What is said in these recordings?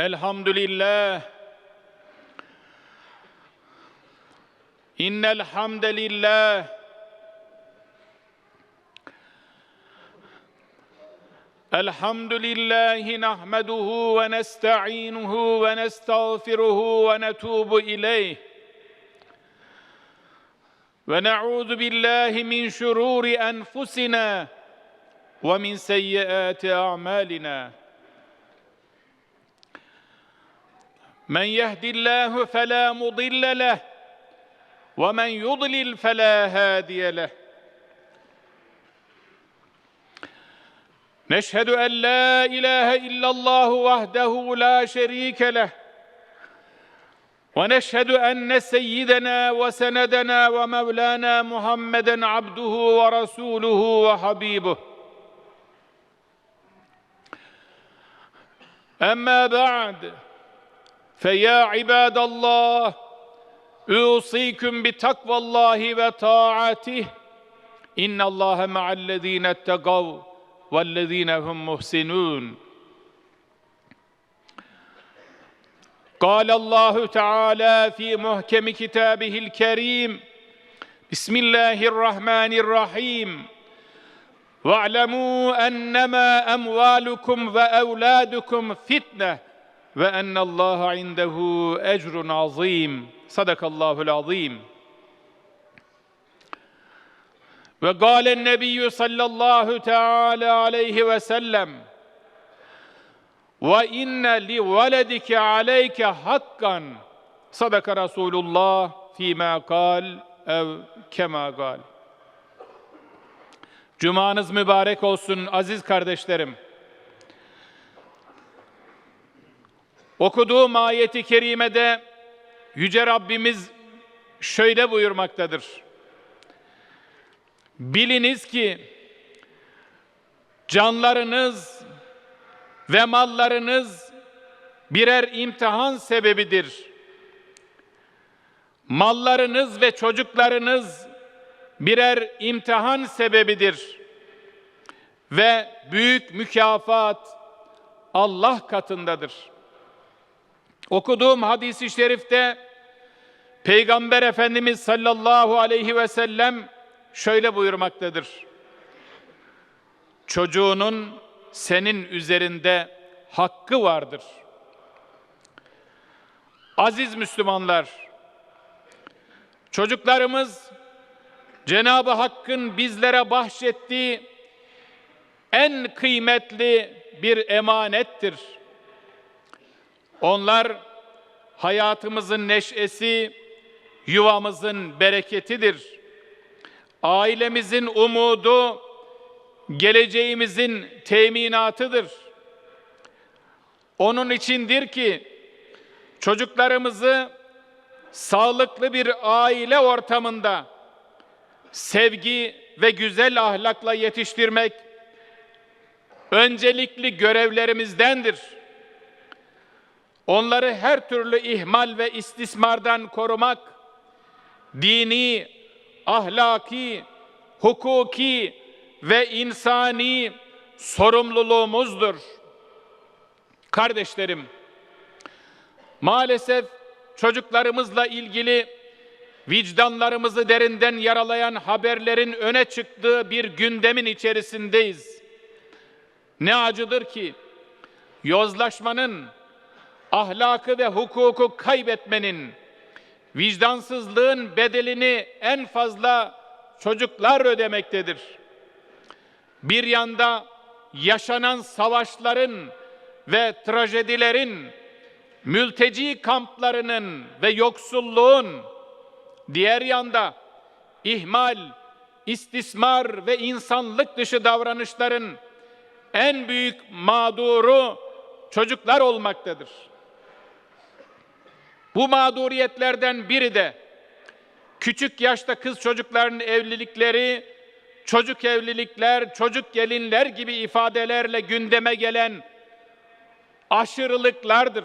الحمد لله إن الحمد لله الحمد لله نحمده ونستعينه ونستغفره ونتوب إليه. ونعوذ بالله من شرور أنفسنا ومن سيئات أعمالنا. من يهد الله فلا مضل له ومن يضلل فلا هادي له. نشهد أن لا إله إلا الله وحده لا شريك له ونشهد أن سيدنا وسندنا ومولانا محمدا عبده ورسوله وحبيبه. أما بعد فيا عباد الله أوصيكم بتقوى الله وطاعته. إن الله مع الذين اتقوا والذين هم محسنون. قال الله تعالى في محكم كتابه الكريم بسم الله الرحمن الرحيم. واعلموا أنما أموالكم وأولادكم ve ennallaha indehu ecrun azim. Sadakallahul azim. Ve gâlen nebiyyü sallallahu teâlâ aleyhi ve sellem ve inne li veledike aleyke hakkan sadaka Resulullah fîmâ kal ev kemâ kal. Cumanız mübarek olsun aziz kardeşlerim. Okuduğum ayeti kerimede Yüce Rabbimiz şöyle buyurmaktadır. Biliniz ki canlarınız ve mallarınız birer imtihan sebebidir. Mallarınız ve çocuklarınız birer imtihan sebebidir. Ve büyük mükafat Allah katındadır. Okuduğum hadisi şerifte Peygamber Efendimiz sallallahu aleyhi ve sellem şöyle buyurmaktadır. Çocuğunun senin üzerinde hakkı vardır. Aziz Müslümanlar, çocuklarımız Cenab-ı Hakk'ın bizlere bahşettiği en kıymetli bir emanettir. Onlar hayatımızın neşesi, yuvamızın bereketidir. Ailemizin umudu, geleceğimizin teminatıdır. Onun içindir ki çocuklarımızı sağlıklı bir aile ortamında sevgi ve güzel ahlakla yetiştirmek öncelikli görevlerimizdendir. Onları her türlü ihmal ve istismardan korumak dini, ahlaki, hukuki ve insani sorumluluğumuzdur. Kardeşlerim, maalesef çocuklarımızla ilgili vicdanlarımızı derinden yaralayan haberlerin öne çıktığı bir gündemin içerisindeyiz. Ne acıdır ki yozlaşmanın, ahlakı ve hukuku kaybetmenin, vicdansızlığın bedelini en fazla çocuklar ödemektedir. Bir yanda yaşanan savaşların ve trajedilerin, mülteci kamplarının ve yoksulluğun, diğer yanda ihmal, istismar ve insanlık dışı davranışların en büyük mağduru çocuklar olmaktadır. Bu mağduriyetlerden biri de küçük yaşta kız çocukların evlilikleri, çocuk evlilikler, çocuk gelinler gibi ifadelerle gündeme gelen aşırılıklardır.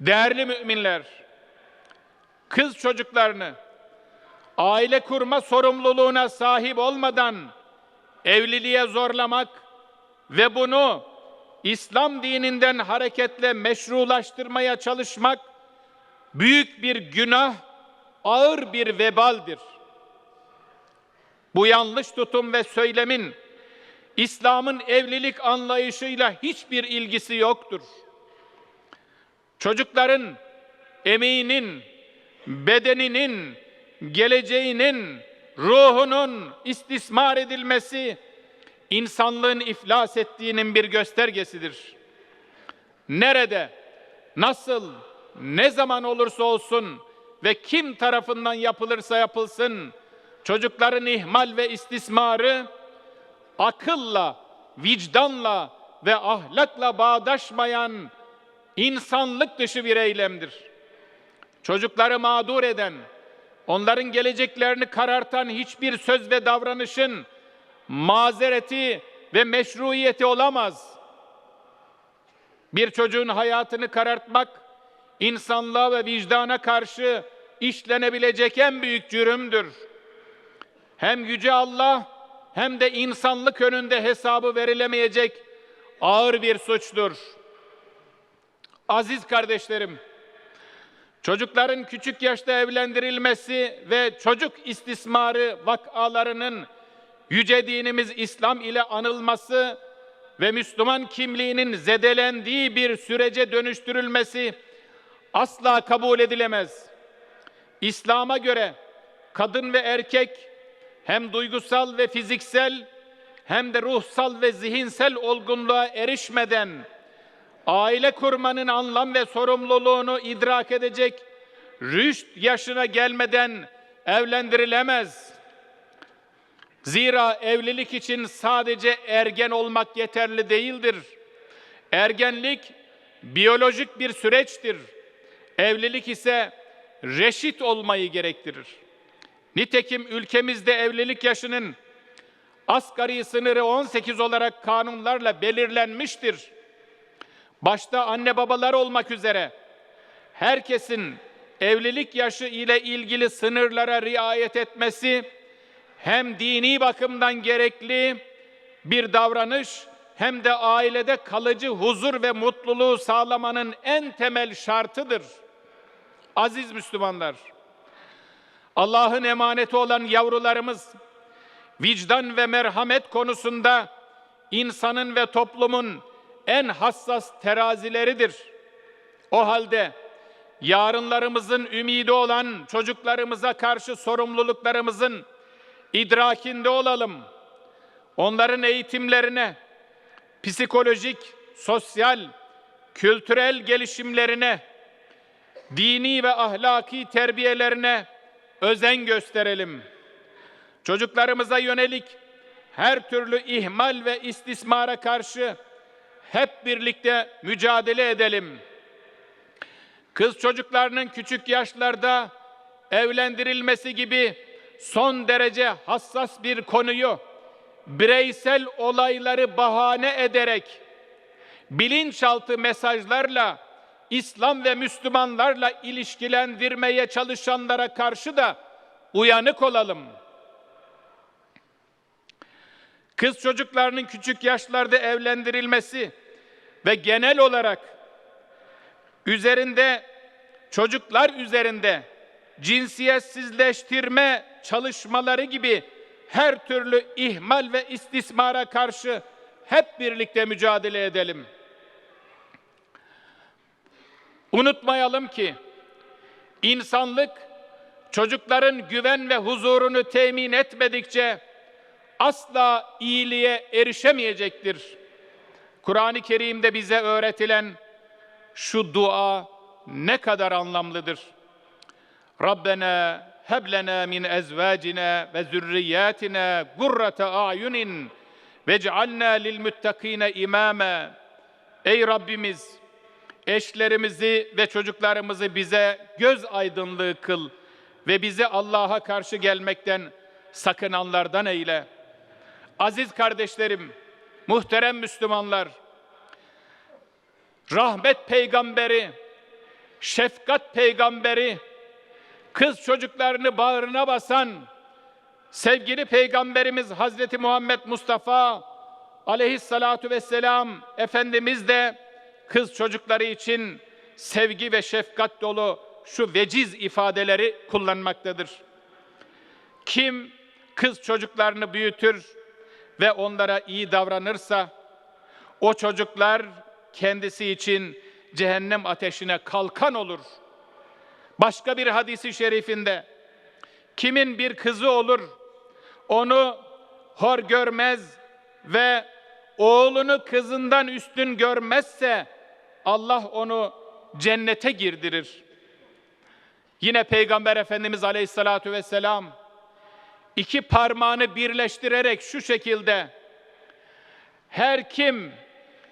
Değerli müminler, kız çocuklarını aile kurma sorumluluğuna sahip olmadan evliliğe zorlamak ve bunu İslam dininden hareketle meşrulaştırmaya çalışmak büyük bir günah, ağır bir vebaldir. Bu yanlış tutum ve söylemin İslam'ın evlilik anlayışıyla hiçbir ilgisi yoktur. Çocukların emeğinin, bedeninin, geleceğinin, ruhunun istismar edilmesi insanlığın iflas ettiğinin bir göstergesidir. Nerede, nasıl, ne zaman olursa olsun ve kim tarafından yapılırsa yapılsın çocukların ihmal ve istismarı akılla, vicdanla ve ahlakla bağdaşmayan insanlık dışı bir eylemdir. Çocukları mağdur eden, onların geleceklerini karartan hiçbir söz ve davranışın mazereti ve meşruiyeti olamaz. Bir çocuğun hayatını karartmak, insanlığa ve vicdana karşı işlenebilecek en büyük cürümdür. Hem Yüce Allah hem de insanlık önünde hesabı verilemeyecek ağır bir suçtur. Aziz kardeşlerim, çocukların küçük yaşta evlendirilmesi ve çocuk istismarı vakalarının yüce dinimiz İslam ile anılması ve Müslüman kimliğinin zedelendiği bir sürece dönüştürülmesi asla kabul edilemez. İslam'a göre kadın ve erkek hem duygusal ve fiziksel hem de ruhsal ve zihinsel olgunluğa erişmeden aile kurmanın anlam ve sorumluluğunu idrak edecek rüşt yaşına gelmeden evlendirilemez. Zira evlilik için sadece ergen olmak yeterli değildir. Ergenlik biyolojik bir süreçtir. Evlilik ise reşit olmayı gerektirir. Nitekim ülkemizde evlilik yaşının asgari sınırı 18 olarak kanunlarla belirlenmiştir. Başta anne babalar olmak üzere herkesin evlilik yaşı ile ilgili sınırlara riayet etmesi hem dini bakımdan gerekli bir davranış hem de ailede kalıcı huzur ve mutluluğu sağlamanın en temel şartıdır. Aziz Müslümanlar, Allah'ın emaneti olan yavrularımız vicdan ve merhamet konusunda insanın ve toplumun en hassas terazileridir. O halde yarınlarımızın ümidi olan çocuklarımıza karşı sorumluluklarımızın idrakinde olalım. Onların eğitimlerine, psikolojik, sosyal, kültürel gelişimlerine, dini ve ahlaki terbiyelerine özen gösterelim. Çocuklarımıza yönelik her türlü ihmal ve istismara karşı hep birlikte mücadele edelim. Kız çocuklarının küçük yaşlarda evlendirilmesi gibi son derece hassas bir konuyu bireysel olayları bahane ederek bilinçaltı mesajlarla İslam ve Müslümanlarla ilişkilendirmeye çalışanlara karşı da uyanık olalım. Kız çocuklarının küçük yaşlarda evlendirilmesi ve genel olarak üzerinde çocuklar üzerinde cinsiyetsizleştirme çalışmaları gibi her türlü ihmal ve istismara karşı hep birlikte mücadele edelim. Unutmayalım ki insanlık çocukların güven ve huzurunu temin etmedikçe asla iyiliğe erişemeyecektir. Kur'an-ı Kerim'de bize öğretilen şu dua ne kadar anlamlıdır. Rabbena heb lena min ezvacina ve zürriyatina gurrate ayunin vec'alna lil muttakine. Ey Rabbimiz eşlerimizi ve çocuklarımızı bize göz aydınlığı kıl ve bizi Allah'a karşı gelmekten sakınanlardan eyle. Aziz kardeşlerim, muhterem Müslümanlar, rahmet peygamberi, şefkat peygamberi, kız çocuklarını bağrına basan sevgili peygamberimiz Hazreti Muhammed Mustafa aleyhissalatu vesselam Efendimiz de kız çocukları için sevgi ve şefkat dolu şu veciz ifadeleri kullanmaktadır. Kim kız çocuklarını büyütür ve onlara iyi davranırsa o çocuklar kendisi için cehennem ateşine kalkan olur. Başka bir hadisi şerifinde kimin bir kızı olur onu hor görmez ve oğlunu kızından üstün görmezse Allah onu cennete girdirir. Yine Peygamber Efendimiz Aleyhisselatü Vesselam iki parmağını birleştirerek şu şekilde her kim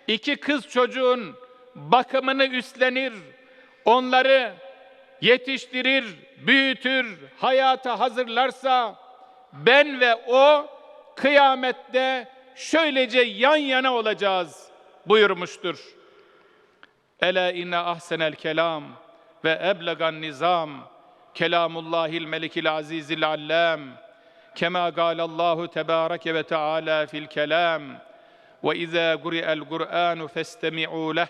iki kız çocuğun bakımını üstlenir, onları yetiştirir, büyütür, hayata hazırlarsa ben ve o kıyamette şöylece yan yana olacağız buyurmuştur. Ela inne ahsenel kelam ve eblegan nizam kelamullahil melikil azizil allam kema galallahu tebareke ve teala fil kelam ve izâ guri'el Kur'anu festemi'û leh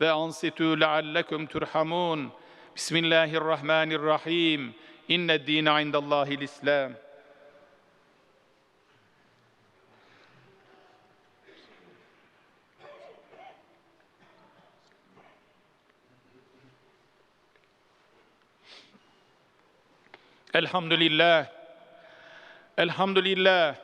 ve ansitû leallekum turhamun بسم الله الرحمن الرحيم إن الدين عند الله الإسلام الحمد لله الحمد لله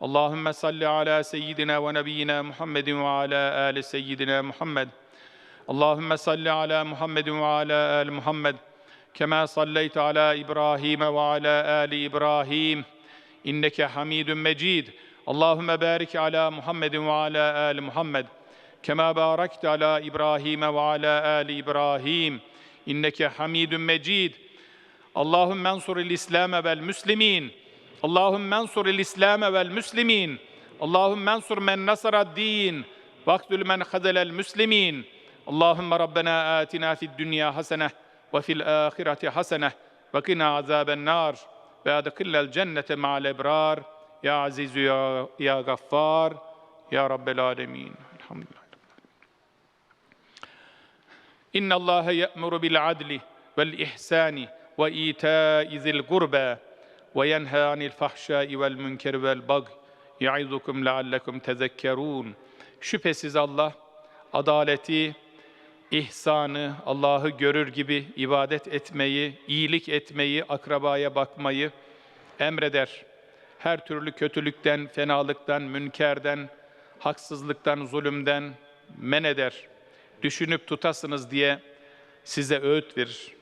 Allahümme salli ala seyyidina ve nebiyyina Muhammedin ve ala ali seyyidina Muhammed. Allahümme salli ala Muhammedin ve ala ali Muhammed. Kema salleyte ala İbrahim ve ala ali İbrahim. İnneke hamidun mecid. Allahümme barik ala Muhammedin ve ala ali Muhammed. Kema barakte ala İbrahim ve ala ali İbrahim. İnneke hamidun mecid. Allahümme ensuril İslam vel müslimin. اللهم انصر الإسلام والمسلمين. اللهم انصر من نصر الدين واقتل من خذل المسلمين. اللهم ربنا آتنا في الدنيا حسنة وفي الآخرة حسنة وقنا عذاب النار. وأدخلنا الجنة مع الأبرار. يا عزيز يا, يا غفار يا رب العالمين. الحمد لله. إن الله يأمر بالعدل والإحسان وإيتاء ذي القربى. وينهى عن الفحشاء والمنكر والبغي يعظكم لعلكم تذكرون Şüphesiz Allah adaleti, ihsanı, Allah'ı görür gibi ibadet etmeyi, iyilik etmeyi, akrabaya bakmayı emreder. Her türlü kötülükten, fenalıktan, münkerden, haksızlıktan, zulümden men eder. Düşünüp tutasınız diye size öğüt verir.